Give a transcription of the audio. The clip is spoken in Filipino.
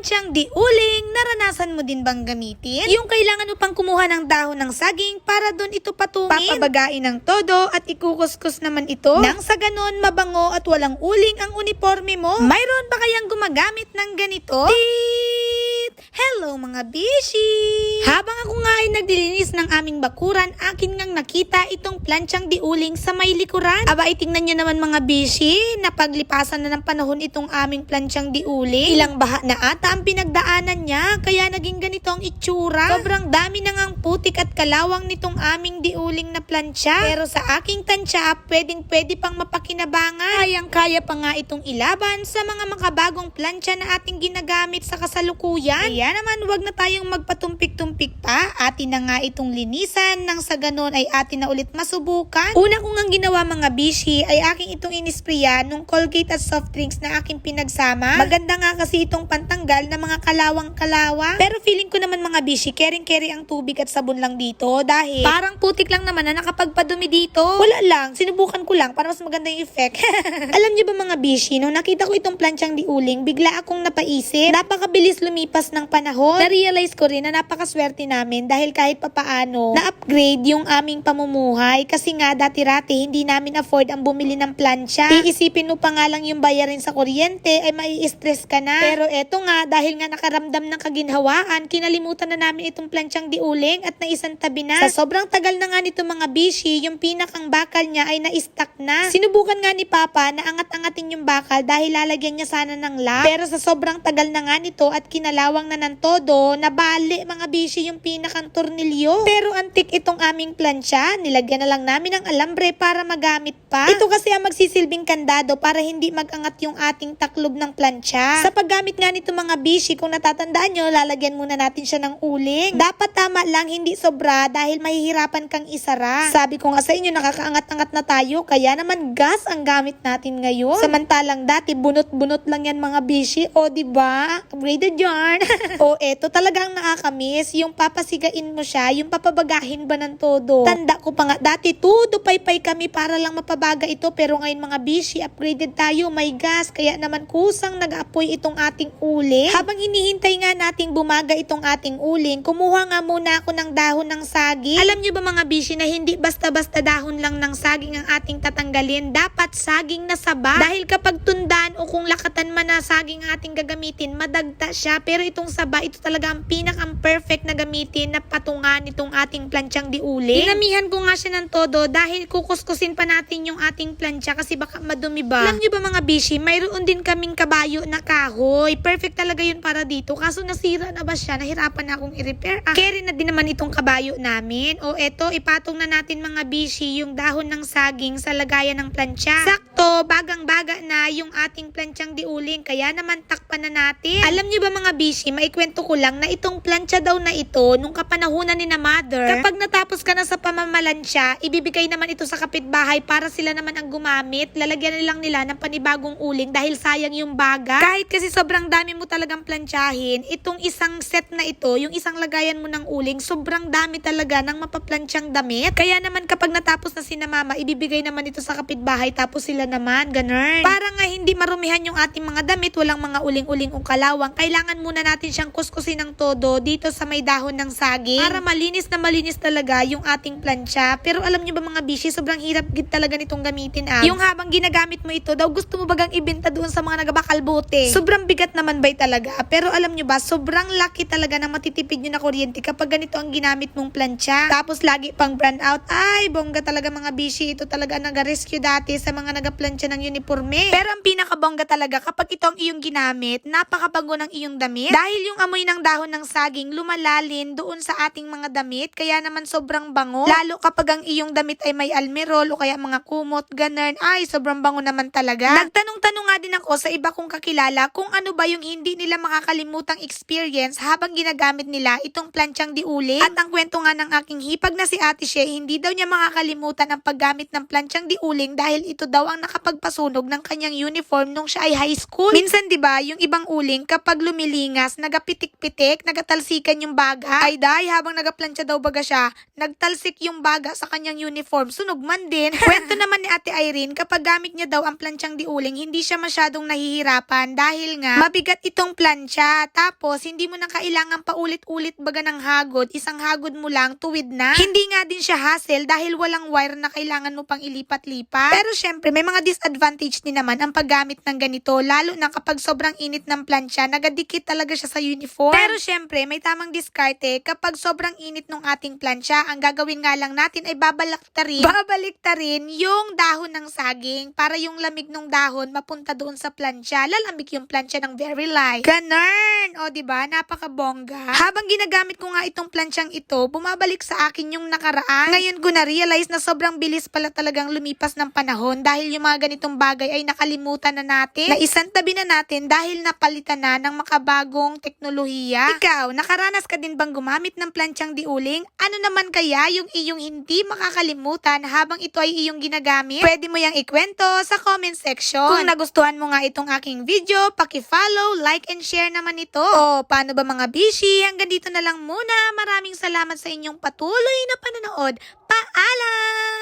Planchang di uling, naranasan mo din bang gamitin? Yung kailangan mo pang kumuha ng dahon ng saging para doon ito patungin. Papabagain ng todo at ikukuskus naman ito. Nang sa ganon, mabango at walang uling ang uniforme mo. Mayroon ba kayang gumagamit ng ganito? Tit! Hello mga bishi! Habang ako nga ay naglilinis ng aming bakuran, akin ngang nakita itong planchang diuling sa may likuran. Aba, itingnan nyo naman mga bishi, napaglipasan na ng panahon itong aming planchang diuling. Ilang baha na ata ang pinagdaanan niya, kaya naging ganito ang itsura. Sobrang dami na ngang putik at kalawang nitong aming diuling na plancha. Pero sa aking tansya, pwedeng pwede pang mapakinabangan. Kayang-kaya pa nga itong ilaban sa mga makabagong plancha na ating ginagamit sa kasalukuyan. Kaya naman, wag na tayong magpatumpik-tumpik pa. Atin na nga itong linisan nang sa ganon ay atin na ulit masubukan. Una ko ngang ginawa mga bishi ay aking itong inisprayan nung Colgate at soft drinks na aking pinagsama. Maganda nga kasi itong pantanggal na mga kalawang-kalawa. Pero feeling ko naman mga bishi, kering-keri ang tubig at sabon lang dito dahil parang putik lang naman na nakapagpadumi dito. Wala lang, sinubukan ko lang para mas maganda yung effect. Alam niyo ba mga bishi, nung nakita ko itong planchang diuling, bigla akong napaisip. Napakabilis lumipas ng panahon. Na-realize ko rin na napakaswerte namin dahil kahit papaano, na-upgrade yung aming pamumuhay. Kasi nga, dati-rati, hindi namin afford ang bumili ng plancha. Iisipin mo pa nga lang yung bayarin sa kuryente, ay mai-stress ka na. Pero eto nga, dahil nga nakaramdam ng kaginhawaan, kinalimutan na namin itong planchang diuling at naisang tabi na. Sa sobrang tagal na nga nito mga bishi, yung pinakang bakal niya ay na-stuck na. Sinubukan nga ni Papa na angat-angatin yung bakal dahil lalagyan niya sana ng lock. Pero sa sobrang tagal na nga nito at kinalawang na ng todo, nabali mga bishi yung pinakang tornilyo. Pero antik itong aming plancha, nilagyan na lang namin ng alambre para magamit pa. Ito kasi ang magsisilbing kandado para hindi magangat yung ating taklob ng plancha. Sa paggamit nga nito mga bishi, kung natatandaan nyo, lalagyan muna natin siya ng uling. Dapat tama lang, hindi sobra dahil mahihirapan kang isara. Sabi ko nga sa inyo, nakakaangat-angat na tayo, kaya naman gas ang gamit natin ngayon. Samantalang dati, bunot-bunot lang yan mga bishi. O, di ba? Upgraded yarn. o, eto talagang nakakamiss. Yung papasigain mo siya, yung papabagahin ba ng todo. Tanda ko pa nga, dati tudo paypay kami para lang mapabaga ito. Pero ngayon mga bishi, upgraded tayo. May gas. Kaya naman kusang nag-apoy itong ating uling. Habang hinihintay nga nating bumaga itong ating uling, kumuha nga muna ako ng dahon ng saging. Alam nyo ba mga bishi na hindi basta-basta dahon lang ng saging ang ating tatanggalin. Dapat saging na saba. Dahil kapag tundan o kung lakatan man na saging ating gagamitin, madagta siya. Pero itong saba, ito talaga ang pinakang perfect na gamitin na patungan itong ating planchang diuling. Dinamihan ko nga siya ng todo dahil kukuskusin pa natin yung ating plancha kasi baka madumi ba. Alam nyo ba mga bishi, mayroon din kaming kabayo na kahoy. Perfect talaga yun para dito. Kaso nasira na ba siya? Nahirapan na akong i-repair. Ah, carry na din naman itong kabayo namin. O eto, ipatong na natin mga bishi yung dahon ng saging sa lagayan ng plancha. Sakto, bagang-baga na yung ating planchang diuling. Kaya naman takpan na natin. Alam nyo ba mga bishi, maikwento ko lang na itong plancha daw na ito, nung kapanahunan ni na mother, kapag natapos ka na sa pamamalansya, ibibigay naman ito sa kapitbahay para sila naman ang gumamit. Lalagyan na lang nila ng panibagong uling dahil sayang yung baga. Kahit kasi sobrang dami mo talagang planchahin, itong isang set na ito, yung isang lagayan mo ng uling, sobrang dami talaga ng mapaplanchang damit. Kaya naman kapag natapos na si na mama, ibibigay naman ito sa kapitbahay tapos sila naman, ganun. Para nga hindi marumihan yung ating mga damit, walang mga uling-uling o kalawang, kailangan muna natin siyang kuskusin ng todo dito sa may dahon ng saging para malinis na malinis talaga yung ating plancha. Pero alam niyo ba mga bishi, sobrang hirap gid talaga nitong gamitin ah. Yung habang ginagamit mo ito, daw gusto mo bagang ibenta doon sa mga nagabakal bote. Sobrang bigat naman ba'y talaga? Pero alam niyo ba, sobrang laki talaga na matitipid nyo na kuryente kapag ganito ang ginamit mong plancha. Tapos lagi pang brand out. Ay, bongga talaga mga bishi. Ito talaga nag-rescue dati sa mga nagaplansya ng uniforme. Pero ang pinakabongga talaga kapag ito ang iyong ginamit, napakabago ng iyong damit. Dahil yung amoy ng dahon ng saging lumalalin doon sa ating mga damit, kaya naman sobrang bango. Lalo kapag ang iyong damit ay may almirol o kaya mga kumot, ganun. Ay, sobrang bango naman talaga. Nagtanong-tanong nga din ako sa iba kong kakilala kung ano ba yung hindi nila makakalimutang experience habang ginagamit nila itong planchang diuling. At ang kwento nga ng aking hipag na si Ate Shea, hindi daw niya makakalimutan ang paggamit ng planchang diuling dahil ito daw ang nakapagpasunog ng kanyang uniform nung siya ay high school. Minsan 'di ba, yung ibang uling kapag lumilingas, nagapit pumipitik-pitik, nagatalsikan yung baga. Ay day, habang nagaplansya daw baga siya, nagtalsik yung baga sa kanyang uniform, sunog man din. Kwento naman ni Ate Irene, kapag gamit niya daw ang plansyang diuling, hindi siya masyadong nahihirapan dahil nga mabigat itong plansya. Tapos, hindi mo na kailangan paulit-ulit baga ng hagod. Isang hagod mo lang, tuwid na. Hindi nga din siya hassle dahil walang wire na kailangan mo pang ilipat-lipat. Pero syempre, may mga disadvantage din naman ang paggamit ng ganito, lalo na kapag sobrang init ng plansya, nagadikit talaga siya sa uniform. Pero syempre, may tamang diskarte kapag sobrang init ng ating plansya, ang gagawin nga lang natin ay babalaktarin, babaliktarin yung dahon ng saging para yung lamig ng dahon mapunta doon sa plansya. Lalamig yung plansya ng very light. Ganun! O, di ba? Napakabongga. Habang ginagamit ko nga itong plansyang ito, bumabalik sa akin yung nakaraan. Ngayon ko na-realize na sobrang bilis pala talagang lumipas ng panahon dahil yung mga ganitong bagay ay nakalimutan na natin. Na isang tabi na natin dahil napalitan na ng makabagong teknolohiya. Ikaw, nakaranas ka din bang gumamit ng plansyang diuling? Ano naman kaya yung iyong hindi makakalimutan habang ito ay iyong ginagamit? Pwede mo yang ikwento sa comment section. Kung nagustuhan mo nga itong aking video, paki-follow, like, and share naman ito. O, paano ba mga bishi? Hanggang dito na lang muna. Maraming salamat sa inyong patuloy na panonood. Paalam!